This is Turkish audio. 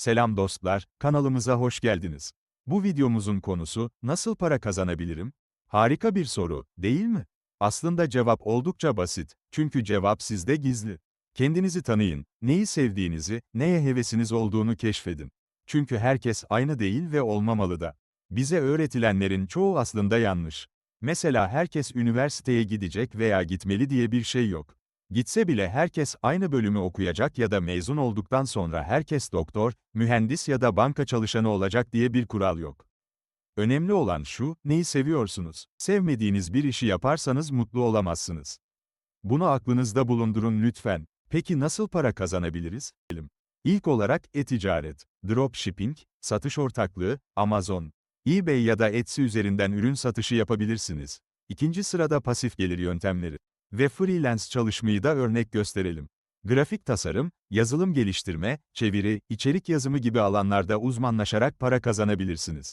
Selam dostlar, kanalımıza hoş geldiniz. Bu videomuzun konusu, nasıl para kazanabilirim? Harika bir soru, değil mi? Aslında cevap oldukça basit, çünkü cevap sizde gizli. Kendinizi tanıyın, neyi sevdiğinizi, neye hevesiniz olduğunu keşfedin. Çünkü herkes aynı değil ve olmamalı da. Bize öğretilenlerin çoğu aslında yanlış. Mesela herkes üniversiteye gidecek veya gitmeli diye bir şey yok. Gitse bile herkes aynı bölümü okuyacak ya da mezun olduktan sonra herkes doktor, mühendis ya da banka çalışanı olacak diye bir kural yok. Önemli olan şu, neyi seviyorsunuz? Sevmediğiniz bir işi yaparsanız mutlu olamazsınız. Bunu aklınızda bulundurun lütfen. Peki nasıl para kazanabiliriz? İlk olarak e-ticaret, dropshipping, satış ortaklığı, Amazon, eBay ya da Etsy üzerinden ürün satışı yapabilirsiniz. İkinci sırada pasif gelir yöntemleri ve freelance çalışmayı da örnek gösterelim. Grafik tasarım, yazılım geliştirme, çeviri, içerik yazımı gibi alanlarda uzmanlaşarak para kazanabilirsiniz.